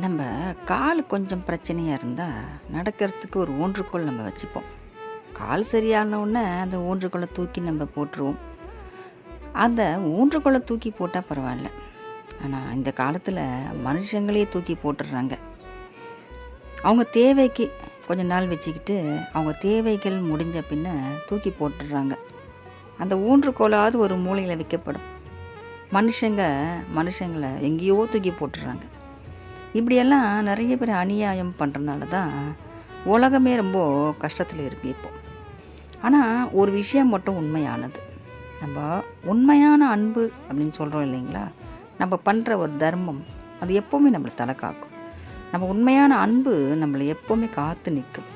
நம்ம கால் கொஞ்சம் பிரச்சனையாக இருந்தால் நடக்கிறதுக்கு ஒரு ஊன்றுகோல் நம்ம வச்சுப்போம். கால் சரியானவுடனே அந்த ஊன்றுகோலை தூக்கி நம்ம போட்டுருவோம். அந்த ஊன்றுகோலை தூக்கி போட்டால் பரவாயில்ல. ஆனால் இந்த காலத்தில் மனுஷங்களே தூக்கி போட்டுடுறாங்க அவங்க தேவைக்கு கொஞ்ச நாள் வச்சுக்கிட்டு அவங்க தேவைகள் முடிஞ்ச பின்ன தூக்கி போட்டுடுறாங்க அந்த ஊன்றுகோலாவது ஒரு மூலையில் வைக்கப்படும். மனுஷங்க மனுஷங்களை எங்கேயோ தூக்கி போட்டுடுறாங்க இப்படியெல்லாம் நிறைய பேர் அநியாயம் பண்ணுறதுனால தான் உலகமே ரொம்ப கஷ்டத்தில் இருக்குது இப்போ. ஆனால் ஒரு விஷயம் மட்டும் உண்மையானது. நம்ம உண்மையான அன்பு அப்படின்னு சொல்கிறோம் இல்லைங்களா? நம்ம பண்ணுற ஒரு தர்மம் அது எப்போவுமே நம்மளை தலை காக்கும். நம்ம உண்மையான அன்பு நம்மளை எப்போவுமே காத்து நிற்கும்.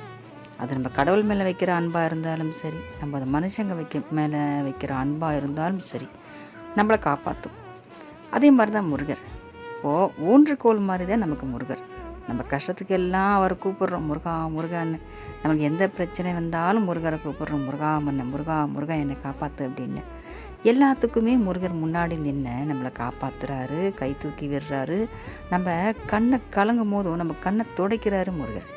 அது நம்ம கடவுள் மேலே வைக்கிற அன்பாக இருந்தாலும் சரி நம்ம அது மனுஷங்க வைக்க மேலே வைக்கிற அன்பாக இருந்தாலும் சரி நம்மளை காப்பாற்றும் அதே மாதிரி தான் முருகர். இப்போது ஊன்றுகோல் மாதிரி தான் நமக்கு முருகர். நம்ம கஷ்டத்துக்கு எல்லாம் அவரை கூப்பிடுறோம் முருகா முருகான்னு. நமக்கு எந்த பிரச்சனை வந்தாலும் முருகரை கூப்பிடுறோம் முருகா மன்ன முருகா முருகா என்னை காப்பாற்று அப்படின்னு. எல்லாத்துக்குமே முருகர் முன்னாடி நின்று நம்மளை காப்பாற்றுறாரு கை தூக்கி விடுறாரு. நம்ம கண்ணை கலங்கும் போதும் நம்ம கண்ணை துடைக்கிறாரு முருகர்.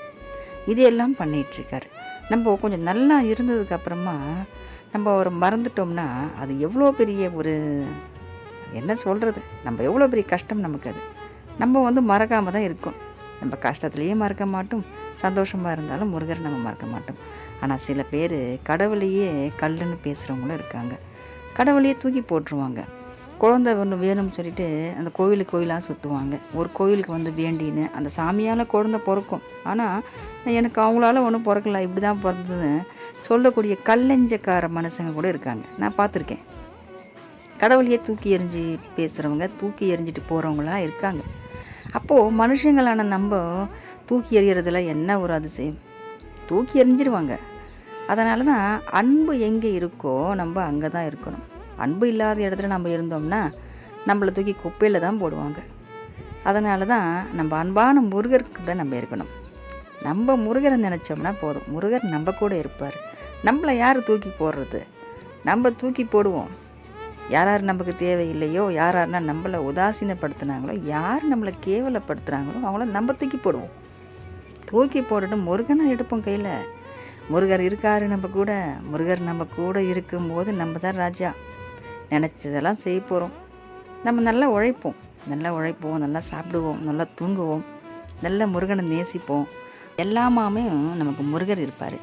இதையெல்லாம் பண்ணிகிட்ருக்கார். பண்ணிகிட்ருக்காரு நம்ம கொஞ்சம் நல்லா இருந்ததுக்கப்புறமா நம்ம அவரை மறந்துட்டோம்னா அது எவ்வளோ பெரிய ஒரு என்ன சொல்கிறது நம்ம எவ்வளோ பெரிய கஷ்டம் நமக்கு அது. நம்ம வந்து மறக்காமல் தான் இருக்கோம். நம்ம கஷ்டத்துலேயே மறக்க மாட்டோம். சந்தோஷமாக இருந்தாலும் முருகர் நம்ம மறக்க மாட்டோம். ஆனால் சில பேர் கடவுளையே கல்லுன்னு பேசுகிறவங்களும் இருக்காங்க. கடவுளையே தூக்கி போட்டுருவாங்க. குழந்தை ஒன்று வேணும்னு சொல்லிட்டு அந்த கோவிலுக்கு கோயிலாக சுற்றுவாங்க ஒரு கோவிலுக்கு வந்து வேண்டின்னு அந்த சாமியால் குழந்தை பிறக்கும். ஆனால் எனக்கு அவங்களால ஒன்றும் பிறக்கல. இப்படி தான் பிறந்ததுன்னு சொல்லக்கூடிய கல்லஞ்சக்கார மனுஷங்க கூட இருக்காங்க. நான் பார்த்துருக்கேன். கடவுளையே தூக்கி எறிஞ்சு பேசுகிறவங்க தூக்கி எறிஞ்சிட்டு போகிறவங்களாம் இருக்காங்க. அப்போது மனுஷங்களான நம்ம தூக்கி எறிகிறதுல என்ன ஒரு அதிசயம்? தூக்கி எறிஞ்சிருவாங்க. அதனால தான் அன்பு எங்கே இருக்கோ நம்ம அங்கே தான் இருக்கணும். அன்பு இல்லாத இடத்துல நம்ம இருந்தோம்னா நம்மளை தூக்கி குப்பையில் தான் போடுவாங்க. அதனால தான் நம்ம அன்பான முருகருக்கு கூட நம்ம இருக்கணும். நம்ம முருகரை நினச்சோம்னா போதும். முருகர் நம்ம கூட இருப்பார். நம்மளை யார் தூக்கி போடுறது? நம்ம தூக்கி போடுவோம். யார் யார் நமக்கு தேவையில்லையோ யார் யாருன்னா நம்மளை உதாசீனப்படுத்துனாங்களோ யார் நம்மளை கேவலப்படுத்துகிறாங்களோ அவங்கள நம்ம தூக்கி போடுவோம். தூக்கி போட்டுட்டு முருகனை எடுப்போம் கையில். முருகர் இருக்காரு நம்ம கூட. முருகர் நம்ம கூட இருக்கும்போது நம்ம தான் ராஜா. நினச்சதெல்லாம் செய்ய போகிறோம் நம்ம நல்லா உழைப்போம். நல்லா உழைப்போம் நல்லா சாப்பிடுவோம் நல்லா தூங்குவோம். நல்லா முருகனை நேசிப்போம். எல்லாமே நமக்கு முருகர் இருப்பார்.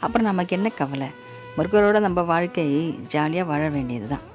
அப்புறம் நமக்கு என்ன கவலை? முருகரோட நம்ம வாழ்க்கை ஜாலியாக வாழ வேண்டியது தான்